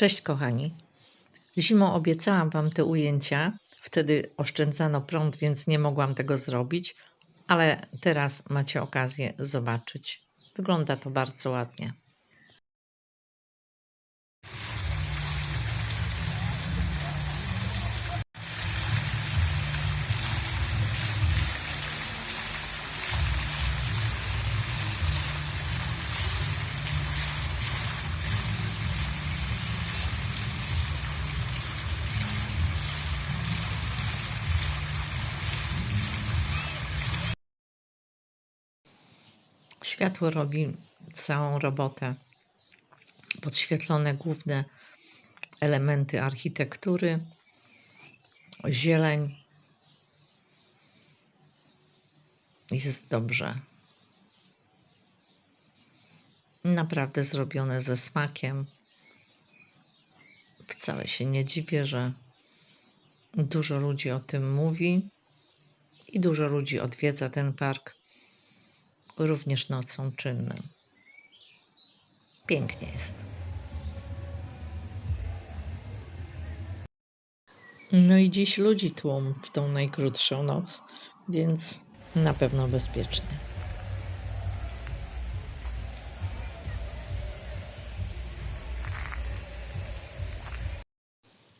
Cześć kochani. Zimą obiecałam Wam te ujęcia. Wtedy oszczędzano prąd, więc nie mogłam tego zrobić, ale teraz macie okazję zobaczyć. Wygląda to bardzo ładnie. Światło robi całą robotę. Podświetlone główne elementy architektury, zieleń. Jest dobrze. Naprawdę zrobione ze smakiem. Wcale się nie dziwię, że dużo ludzi o tym mówi i dużo ludzi odwiedza ten park również nocą czynnym. Pięknie jest. No i dziś ludzi tłum w tą najkrótszą noc, więc na pewno bezpiecznie.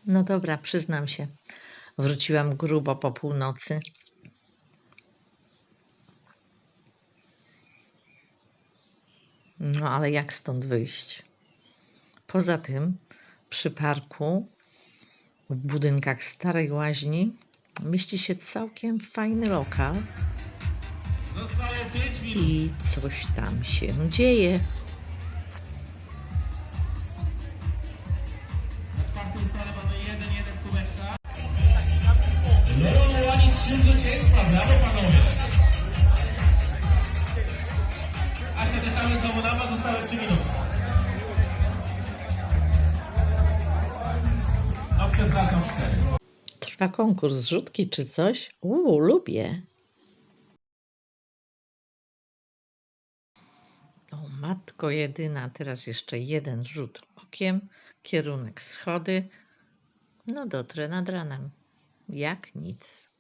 No dobra, przyznam się. Wróciłam grubo po północy. No ale jak stąd wyjść? Poza tym przy parku w budynkach starej łaźni mieści się całkiem fajny lokal Zostaje 5 minut. i coś tam się dzieje. Mamy 1-1 kubeczka. No, ani 3 zwycięstwa. Brawo panowie. No przepraszam, 4. Trwa konkurs rzutki czy coś? Uuu, lubię. O matko jedyna, teraz jeszcze jeden rzut okiem, kierunek schody. No dotrę nad ranem. Jak nic.